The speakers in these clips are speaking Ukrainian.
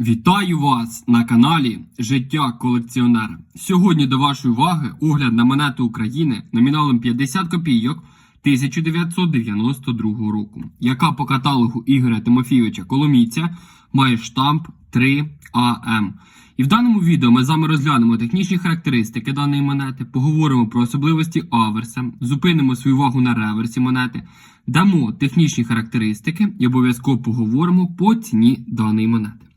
Вітаю вас на каналі Життя колекціонера. Сьогодні до вашої уваги огляд на монету України номіналом 50 копійок 1992 року, яка по каталогу Ігоря Тимофійовича Коломійця має штамп 3АМ. І в даному відео ми з вами розглянемо технічні характеристики даної монети, поговоримо про особливості аверса, зупинимо свою увагу на реверсі монети, дамо технічні характеристики і обов'язково поговоримо по ціні даної монети.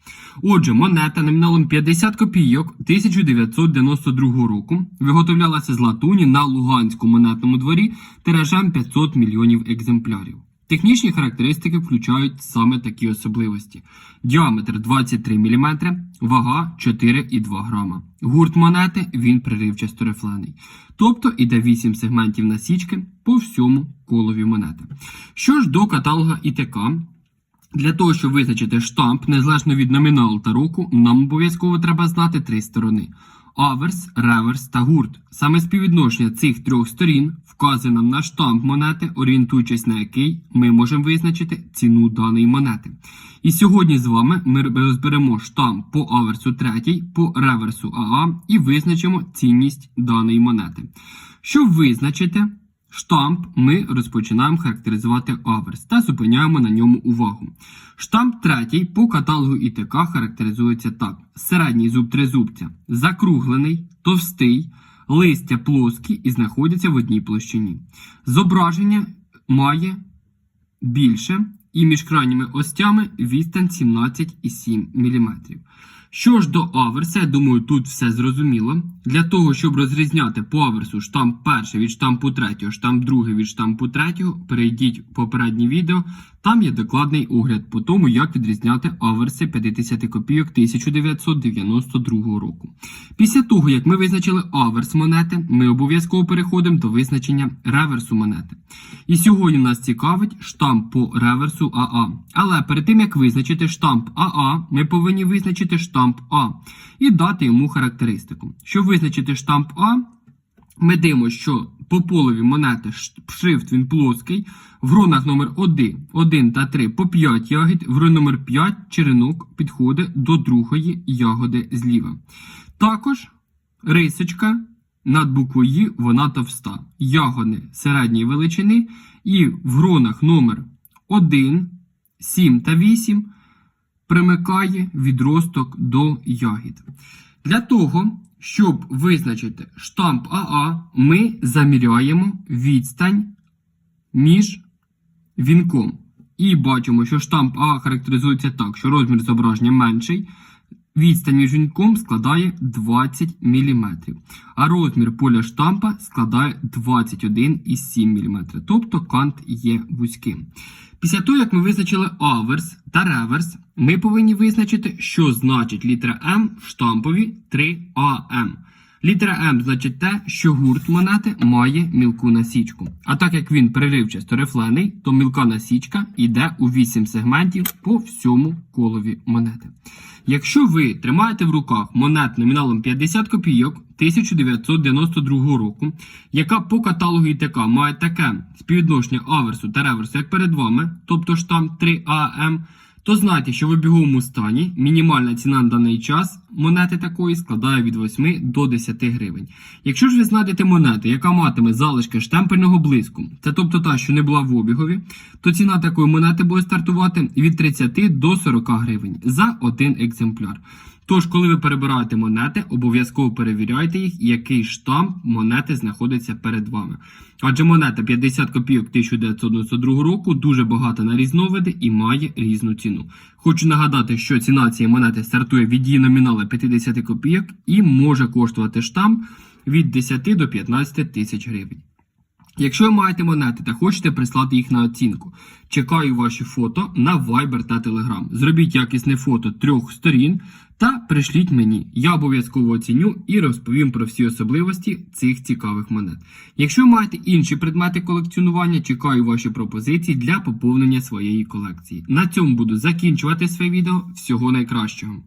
Отже, монета номіналом 50 копійок 1992 року виготовлялася з латуні на Луганському монетному дворі тиражем 500 мільйонів екземплярів. Технічні характеристики включають саме такі особливості: діаметр 23 мм, вага 4,2 грама. Гурт монети він приривчасто рифлений. Тобто іде 8 сегментів насічки по всьому колові монети. Що ж до каталога ІТК, для того, щоб визначити штамп, незалежно від номіналу та року, нам обов'язково треба знати три сторони: аверс, реверс та гурт. Саме співвідношення цих трьох сторін вказує нам на штамп монети, орієнтуючись на який ми можемо визначити ціну даної монети. І сьогодні з вами ми розберемо штамп по аверсу 3, по реверсу АА і визначимо цінність даної монети. Щоб визначити Штамп ми розпочинаємо характеризувати аверс та зупиняємо на ньому увагу. Штамп третій по каталогу ІТК характеризується так: середній зуб тризубця закруглений, товстий, листя плоскі і знаходяться в одній площині. Зображення має більше і між крайніми остями відстань 17,7 мм. Що ж до аверса, я думаю, тут все зрозуміло. Для того, щоб розрізняти по аверсу штамп перший від штампу третього, штамп другий від штампу третього, перейдіть в попереднє відео. Там є докладний огляд по тому, як відрізняти аверси 50 копійок 1992 року. Після того, як ми визначили аверс монети, ми обов'язково переходимо до визначення реверсу монети. І сьогодні нас цікавить штамп по реверсу АА. Але перед тим як визначити штамп АА, ми повинні визначити штамп А і дати йому характеристику. Щоб визначити штамп А, ми дивимося, що по полові монети шрифт він плоский, в гронах номер 1, 1 та 3 по 5 ягід, в гроні номер 5 черенок підходить до другої ягоди зліва. Також рисочка над буквою «Ї» вона товста. Ягоди середньої величини і в гронах номер 1, 7 та 8 примикає відросток до ягід. Для того, щоб визначити штамп АА, ми заміряємо відстань між вінком. І бачимо, що штамп А характеризується так, що розмір зображення менший. Відстань між вінком складає 20 мм, а розмір поля штампа складає 21,7 мм, тобто кант є вузьким. Після того, як ми визначили аверс та реверс, ми повинні визначити, що значить літера М в штампові 3АМ. Літера М значить те, що гурт монети має мілку насічку. А так як він переривчасто рифлений, то мілка насічка йде у 8 сегментів по всьому колові монети. Якщо ви тримаєте в руках монет номіналом 50 копійок 1992 року, яка по каталогу ІТК має таке співвідношення аверсу та реверсу, як перед вами, тобто штамп 3АМ, то знайте, що в обіговому стані мінімальна ціна на даний час монети такої складає від 8 до 10 гривень. Якщо ж ви знайдете монету, яка матиме залишки штемпельного блиску, це тобто та, що не була в обігові, то ціна такої монети буде стартувати від 30 до 40 гривень за один екземпляр. Тож, коли ви перебираєте монети, обов'язково перевіряйте їх, який штамп монети знаходиться перед вами. Адже монета 50 копійок 1992 року дуже багата на різновиди і має різну ціну. Хочу нагадати, що ціна цієї монети стартує від її номіналу 50 копійок і може коштувати штамп від 10 до 15 тисяч гривень. Якщо ви маєте монети та хочете прислати їх на оцінку, чекаю ваші фото на Viber та Telegram. Зробіть якісне фото трьох сторін та пришліть мені. Я обов'язково оціню і розповім про всі особливості цих цікавих монет. Якщо ви маєте інші предмети колекціонування, чекаю ваші пропозиції для поповнення своєї колекції. На цьому буду закінчувати своє відео. Всього найкращого.